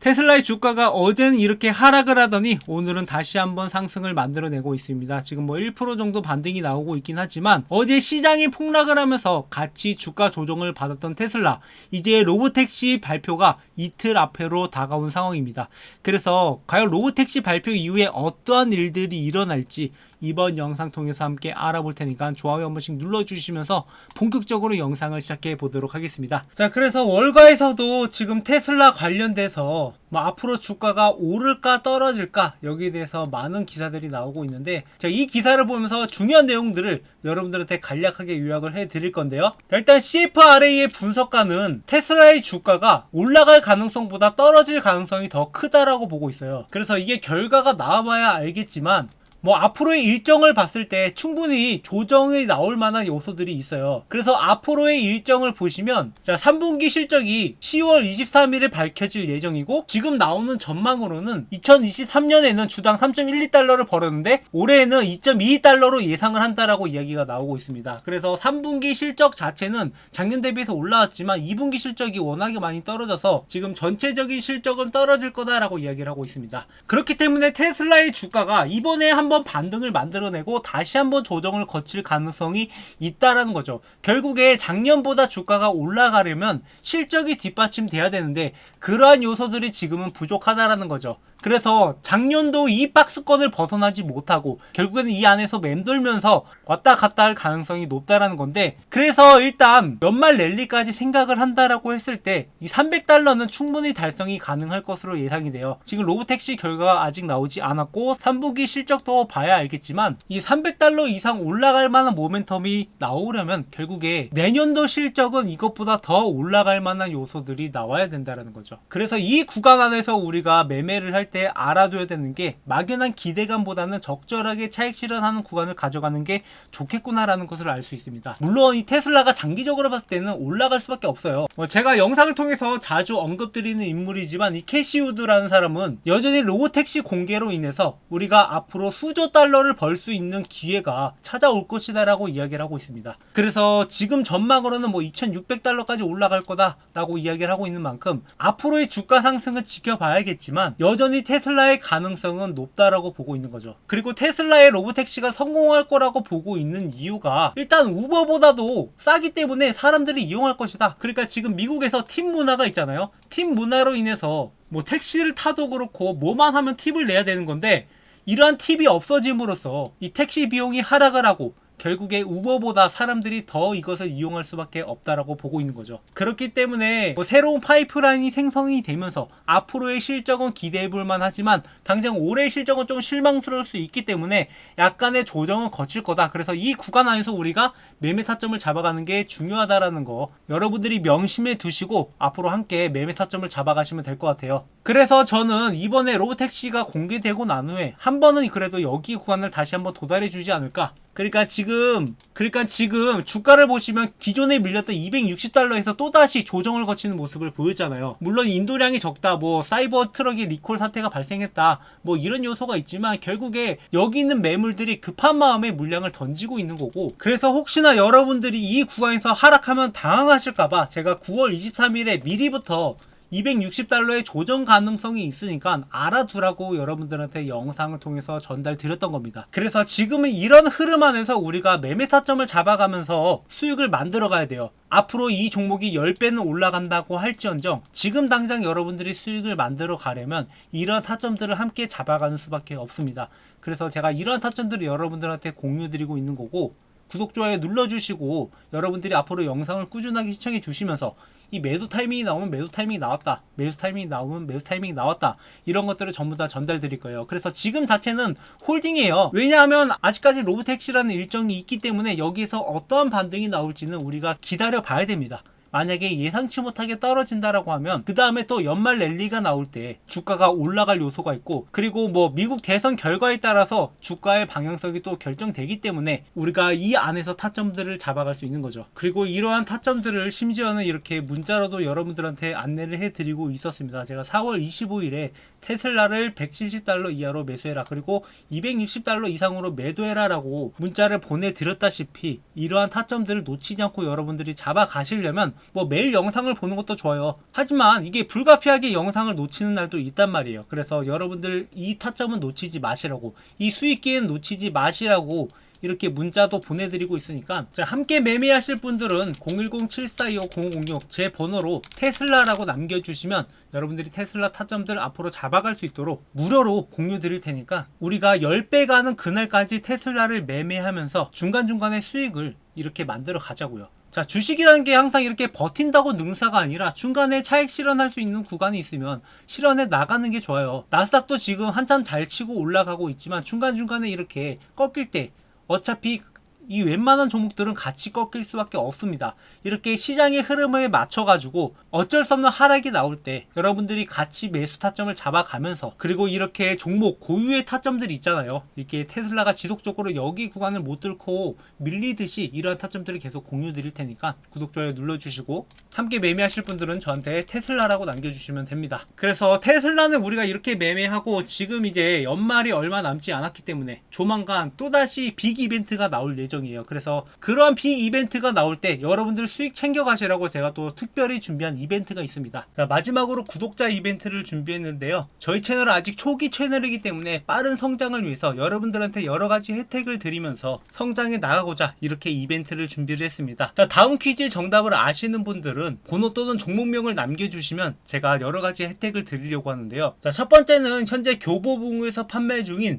테슬라의 주가가 어제는 이렇게 하락을 하더니 오늘은 다시 한번 상승을 만들어내고 있습니다. 지금 뭐 1% 정도 반등이 나오고 있긴 하지만 어제 시장이 폭락을 하면서 같이 주가 조정을 받았던 테슬라 이제 로보택시 발표가 이틀 앞으로 다가온 상황입니다. 그래서 과연 로보택시 발표 이후에 어떠한 일들이 일어날지 이번 영상 통해서 함께 알아볼 테니까 좋아요 한 번씩 눌러주시면서 본격적으로 영상을 시작해 보도록 하겠습니다. 자, 그래서 월가에서도 지금 테슬라 관련돼서 뭐 앞으로 주가가 오를까 떨어질까 여기에 대해서 많은 기사들이 나오고 있는데 자, 이 기사를 보면서 중요한 내용들을 여러분들한테 간략하게 요약을 해 드릴 건데요. 자, 일단 CFRA의 분석가는 테슬라의 주가가 올라갈 가능성보다 떨어질 가능성이 더 크다라고 보고 있어요. 그래서 이게 결과가 나와봐야 알겠지만 뭐 앞으로의 일정을 봤을 때 충분히 조정이 나올 만한 요소들이 있어요. 그래서 앞으로의 일정을 보시면 자 3분기 실적이 10월 23일에 밝혀질 예정이고 지금 나오는 전망으로는 2023년에는 주당 3.12달러를 벌었는데 올해에는 2.22달러로 예상을 한다라고 이야기가 나오고 있습니다. 그래서 3분기 실적 자체는 작년 대비해서 올라왔지만 2분기 실적이 워낙에 많이 떨어져서 지금 전체적인 실적은 떨어질 거다라고 이야기를 하고 있습니다. 그렇기 때문에 테슬라의 주가가 이번에 한번 반등을 만들어내고 다시 한번 조정을 거칠 가능성이 있다라는 거죠. 결국에 작년보다 주가가 올라가려면 실적이 뒷받침돼야 되는데 그러한 요소들이 지금은 부족하다라는 거죠. 그래서 작년도 이 박스권을 벗어나지 못하고 결국에는 이 안에서 맴돌면서 왔다 갔다 할 가능성이 높다라는 건데 그래서 일단 연말 랠리까지 생각을 한다라고 했을 때 이 300달러는 충분히 달성이 가능할 것으로 예상이 돼요. 지금 로보택시 결과가 아직 나오지 않았고 3분기 실적도 봐야 알겠지만 이 300달러 이상 올라갈 만한 모멘텀이 나오려면 결국에 내년도 실적은 이것보다 더 올라갈 만한 요소들이 나와야 된다라는 거죠. 그래서 이 구간 안에서 우리가 매매를 할때 알아둬야 되는 게 막연한 기대감보다는 적절하게 차익 실현하는 구간을 가져가는 게 좋겠구나라는 것을 알 수 있습니다. 물론 이 테슬라가 장기적으로 봤을 때는 올라갈 수밖에 없어요. 뭐 제가 영상을 통해서 자주 언급드리는 인물이지만 이 캐시우드라는 사람은 여전히 로보택시 공개로 인해서 우리가 앞으로 수조 달러를 벌 수 있는 기회가 찾아올 것이다라고 이야기를 하고 있습니다. 그래서 지금 전망으로는 뭐 2,600달러까지 올라갈 거다라고 이야기를 하고 있는 만큼 앞으로의 주가 상승은 지켜봐야겠지만 여전히 테슬라의 가능성은 높다라고 보고 있는 거죠. 그리고 테슬라의 로보택시가 성공할 거라고 보고 있는 이유가 일단 우버보다도 싸기 때문에 사람들이 이용할 것이다. 그러니까 지금 미국에서 팀 문화가 있잖아요. 팀 문화로 인해서 뭐 택시를 타도 그렇고 뭐만 하면 팁을 내야 되는 건데 이러한 팁이 없어짐으로써 이 택시 비용이 하락을 하고 결국에 우버보다 사람들이 더 이것을 이용할 수밖에 없다라고 보고 있는 거죠. 그렇기 때문에 뭐 새로운 파이프라인이 생성이 되면서 앞으로의 실적은 기대해 볼 만 하지만 당장 올해의 실적은 좀 실망스러울 수 있기 때문에 약간의 조정은 거칠 거다. 그래서 이 구간 안에서 우리가 매매 타점을 잡아가는 게 중요하다라는 거 여러분들이 명심해 두시고 앞으로 함께 매매 타점을 잡아가시면 될 것 같아요. 그래서 저는 이번에 로보택시가 공개되고 난 후에 한 번은 그래도 여기 구간을 다시 한번 도달해 주지 않을까 그러니까 지금 그러니까 지금 주가를 보시면 기존에 밀렸던 260달러에서 또다시 조정을 거치는 모습을 보였잖아요. 물론 인도량이 적다, 뭐 사이버 트럭의 리콜 사태가 발생했다, 뭐 이런 요소가 있지만 결국에 여기 있는 매물들이 급한 마음에 물량을 던지고 있는 거고 그래서 혹시나 여러분들이 이 구간에서 하락하면 당황하실까봐 제가 9월 23일에 미리부터 260달러의 조정 가능성이 있으니까 알아두라고 여러분들한테 영상을 통해서 전달 드렸던 겁니다. 그래서 지금은 이런 흐름 안에서 우리가 매매 타점을 잡아가면서 수익을 만들어 가야 돼요. 앞으로 이 종목이 10배는 올라간다고 할지언정 지금 당장 여러분들이 수익을 만들어 가려면 이런 타점들을 함께 잡아가는 수밖에 없습니다. 그래서 제가 이런 타점들을 여러분들한테 공유 드리고 있는 거고 구독, 좋아요 눌러주시고 여러분들이 앞으로 영상을 꾸준하게 시청해 주시면서 이 매도 타이밍이 나오면 매도 타이밍이 나왔다. 매수 타이밍이 나오면 매수 타이밍이 나왔다. 이런 것들을 전부 다 전달 드릴 거예요. 그래서 지금 자체는 홀딩이에요. 왜냐하면 아직까지 로브택시라는 일정이 있기 때문에 여기에서 어떠한 반등이 나올지는 우리가 기다려 봐야 됩니다. 만약에 예상치 못하게 떨어진다라고 하면 그 다음에 또 연말 랠리가 나올 때 주가가 올라갈 요소가 있고 그리고 뭐 미국 대선 결과에 따라서 주가의 방향성이 또 결정되기 때문에 우리가 이 안에서 타점들을 잡아갈 수 있는 거죠. 그리고 이러한 타점들을 심지어는 이렇게 문자로도 여러분들한테 안내를 해드리고 있었습니다. 제가 4월 25일에 테슬라를 170달러 이하로 매수해라 그리고 260달러 이상으로 매도해라라고 문자를 보내드렸다시피 이러한 타점들을 놓치지 않고 여러분들이 잡아가시려면 뭐 매일 영상을 보는 것도 좋아요. 하지만 이게 불가피하게 영상을 놓치는 날도 있단 말이에요. 그래서 여러분들 이 타점은 놓치지 마시라고 이 수익 기회는 놓치지 마시라고 이렇게 문자도 보내드리고 있으니까 자, 함께 매매하실 분들은 010-7425-0506 제 번호로 테슬라라고 남겨주시면 여러분들이 테슬라 타점들 앞으로 잡아갈 수 있도록 무료로 공유 드릴 테니까 우리가 10배 가는 그날까지 테슬라를 매매하면서 중간중간에 수익을 이렇게 만들어 가자고요. 자, 주식이라는 게 항상 이렇게 버틴다고 능사가 아니라 중간에 차익 실현할 수 있는 구간이 있으면 실현해 나가는 게 좋아요. 나스닥도 지금 한참 잘 치고 올라가고 있지만 중간중간에 이렇게 꺾일 때 어차피 이 웬만한 종목들은 같이 꺾일 수밖에 없습니다. 이렇게 시장의 흐름에 맞춰가지고 어쩔 수 없는 하락이 나올 때 여러분들이 같이 매수 타점을 잡아가면서 그리고 이렇게 종목 고유의 타점들이 있잖아요. 이렇게 테슬라가 지속적으로 여기 구간을 못 뚫고 밀리듯이 이러한 타점들을 계속 공유 드릴 테니까 구독, 좋아요 눌러주시고 함께 매매하실 분들은 저한테 테슬라라고 남겨주시면 됩니다. 그래서 테슬라는 우리가 이렇게 매매하고 지금 이제 연말이 얼마 남지 않았기 때문에 조만간 또다시 빅 이벤트가 나올 예정 이에요. 그래서 그러한 빅 이벤트가 나올 때 여러분들 수익 챙겨 가시라고 제가 또 특별히 준비한 이벤트가 있습니다. 자, 마지막으로 구독자 이벤트를 준비했는데요. 저희 채널은 아직 초기 채널이기 때문에 빠른 성장을 위해서 여러분들한테 여러 가지 혜택을 드리면서 성장해 나가고자 이렇게 이벤트를 준비를 했습니다. 자, 다음 퀴즈 정답을 아시는 분들은 번호 또는 종목명을 남겨주시면 제가 여러 가지 혜택을 드리려고 하는데요. 자, 첫 번째는 현재 교보문고에서 판매 중인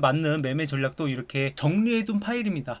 맞는 매매 전략도 이렇게 정리해둔 파일입니다.